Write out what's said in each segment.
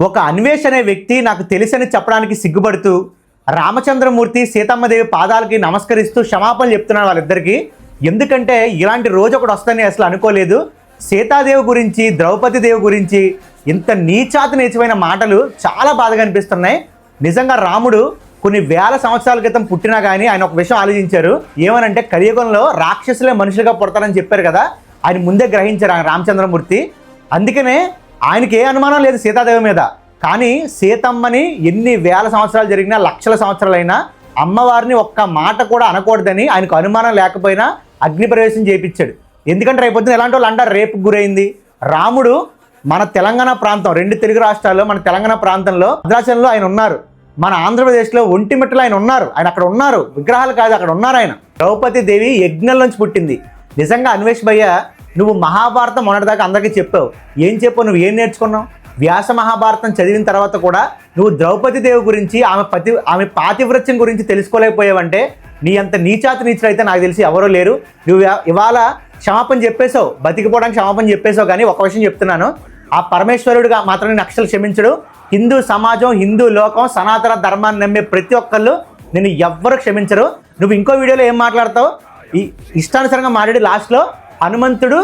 ఒక అన్వేష్ అనే వ్యక్తి నాకు తెలిసని చెప్పడానికి సిగ్గుపడుతూ రామచంద్రమూర్తి సీతమ్మదేవి పాదాలకి నమస్కరిస్తూ క్షమాపణలు చెప్తున్నాడు వాళ్ళిద్దరికీ. ఎందుకంటే ఇలాంటి రోజు ఒకటి వస్తుందని అసలు అనుకోలేదు. సీతాదేవి గురించి ద్రౌపది దేవి గురించి ఇంత నీచాతి నీచమైన మాటలు చాలా బాధగా అనిపిస్తున్నాయి. నిజంగా రాముడు కొన్ని వేల సంవత్సరాల క్రితం పుట్టినా కానీ ఆయన ఒక విషయం ఆలోచించారు. ఏమనంటే కలియుగంలో రాక్షసులే మనుషులుగా పుడతారని చెప్పారు కదా. ఆయన ముందే గ్రహించారు ఆయన రామచంద్రమూర్తి. అందుకనే ఆయనకి ఏ అనుమానం లేదు సీతాదేవి మీద. కానీ సీతమ్మని ఎన్ని వేల సంవత్సరాలు జరిగినా లక్షల సంవత్సరాలైనా అమ్మవారిని ఒక్క మాట కూడా అనకూడదని ఆయనకు అనుమానం లేకపోయినా అగ్ని ప్రవేశం చేయించాడు. ఎందుకంటే రేపొద్దున ఎలాంటి వాళ్ళు అంటారు? రేపు గురైంది. రాముడు మన తెలంగాణ ప్రాంతం రెండు తెలుగు రాష్ట్రాల్లో మన తెలంగాణ ప్రాంతంలో భద్రాచలంలో ఆయన ఉన్నారు. మన ఆంధ్రప్రదేశ్లో ఒంటిమిట్టలో ఆయన ఉన్నారు. ఆయన అక్కడ ఉన్నారు. విగ్రహాలు కాదు అక్కడ ఉన్నారు ఆయన. ద్రౌపది దేవి యజ్ఞంలోంచి పుట్టింది. నిజంగా అన్వేష్ భయ్య నువ్వు మహాభారతం మొన్నటిదాకా అందరికీ చెప్పావు. ఏం చెప్పావు? నువ్వు ఏం నేర్చుకున్నావు? వ్యాస మహాభారతం చదివిన తర్వాత కూడా నువ్వు ద్రౌపది దేవి గురించి ఆమె పతి ఆమె పాతివ్రత్యం గురించి తెలుసుకోలేకపోయావంటే నీ అంత నీచాతి నీచులు అయితే నాకు తెలిసి ఎవరో లేరు. నువ్వు ఇవాళ క్షమాపణ చెప్పేశావు. బతికిపోవడానికి క్షమాపణ చెప్పేశావు. కానీ ఒక విషయం చెప్తున్నాను. ఆ పరమేశ్వరుడుగా మాత్రమే నక్షలు క్షమించడు. హిందూ సమాజం హిందూ లోకం సనాతన ధర్మాన్ని నమ్మే ప్రతి ఒక్కళ్ళు నేను ఎవ్వరు క్షమించరు. నువ్వు ఇంకో వీడియోలో ఏం మాట్లాడతావు? ఈ ఇష్టానుసారంగా మాట్లాడి లాస్ట్లో హనుమంతుడు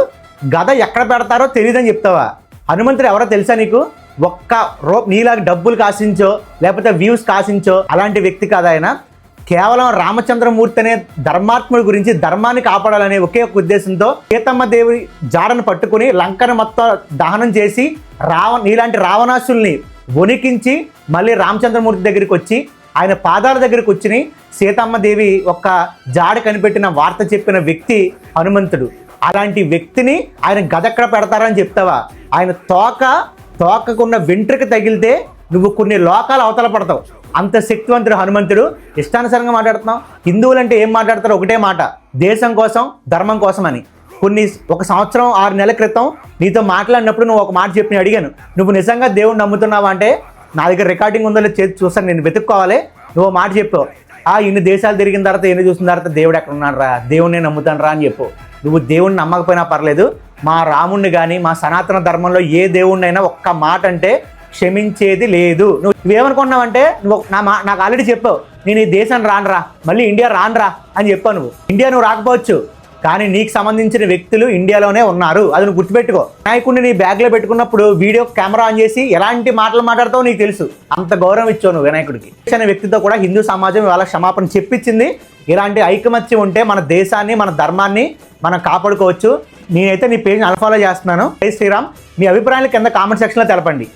గద ఎక్కడ పెడతారో తెలియదని చెప్తావా? హనుమంతుడు ఎవరో తెలుసా నీకు? ఒక్క రో నీలాగా డబ్బులు కాసించో లేకపోతే వ్యూస్ కాసించో అలాంటి వ్యక్తి కాదు ఆయన. కేవలం రామచంద్రమూర్తి అనే ధర్మాత్ముడి గురించి ధర్మాన్ని కాపాడాలనే ఒకే ఒక ఉద్దేశంతో సీతమ్మ దేవి జాడను పట్టుకుని లంకను మొత్తం దహనం చేసి రావ నీలాంటి రావణాసుల్ని వణికించి మళ్ళీ రామచంద్రమూర్తి దగ్గరికి వచ్చి ఆయన పాదాల దగ్గరికి వచ్చి సీతమ్మ దేవి ఒక్క జాడ కనిపెట్టిన వార్త చెప్పిన వ్యక్తి హనుమంతుడు. అలాంటి వ్యక్తిని ఆయన గదక్కడ పెడతారని చెప్తావా? ఆయన తోక తోకకున్న వెంట్రుక తగిలితే నువ్వు కొన్ని లోకాలు అవతల పడతావు. అంత శక్తివంతుడు హనుమంతుడు. ఇష్టానుసారంగా మాట్లాడుతున్నావు హిందువులంటే ఏం మాట్లాడతారో ఒకటే మాట. దేశం కోసం ధర్మం కోసం అని. కొన్ని ఒక సంవత్సరం ఆరు నెలల క్రితం నీతో మాట్లాడినప్పుడు నువ్వు ఒక మాట చెప్పి అడిగాను. నువ్వు నిజంగా దేవుడు నమ్ముతున్నావా అంటే నా దగ్గర రికార్డింగ్ ఉందో లేదో చేసి చూస్తాను నేను వెతుక్కోవాలి. నువ్వు మాట చెప్పావు. ఆ ఇన్ని దేశాలు తిరిగిన తర్వాత ఎన్ని చూసిన తర్వాత దేవుడు ఎక్కడ ఉన్నాడు రా దేవుణ్ణి నమ్ముతాను రా అని చెప్పు. నువ్వు దేవుణ్ణి నమ్మకపోయినా పర్లేదు మా రాముణ్ణి కానీ మా సనాతన ధర్మంలో ఏ దేవుణ్ణైనా ఒక్క మాట అంటే క్షమించేది లేదు. నువ్వు నువ్వేమనుకున్నావంటే నువ్వు నా మా నాకు ఆల్రెడీ చెప్పావు నేను ఈ దేశం రానురా మళ్ళీ ఇండియా రానురా అని చెప్పావు నువ్వు. ఇండియా నువ్వు రాకపోవచ్చు కానీ నీకు సంబంధించిన వ్యక్తులు ఇండియాలోనే ఉన్నారు. అది నువ్వు గుర్తుపెట్టుకో. నాయకుడిని నీ బ్యాగ్లో పెట్టుకున్నప్పుడు వీడియో కెమెరా ఆన్ చేసి ఎలాంటి మాటలు మాట్లాడతావు నీకు తెలుసు. అంత గౌరవం ఇచ్చావు నువ్వు వినాయకుడికి. అనే వ్యక్తితో కూడా హిందూ సమాజం ఇవాళ క్షమాపణ చెప్పించింది. ఇలాంటి ఐకమత్యం ఉంటే మన దేశాన్ని మన ధర్మాన్ని మనం కాపాడుకోవచ్చు. నేనైతే నీ పేజ్ని అన్ఫాలో చేస్తున్నాను. జై శ్రీరామ్. మీ అభిప్రాయాలు కింద కామెంట్ సెక్షన్లో తెలపండి.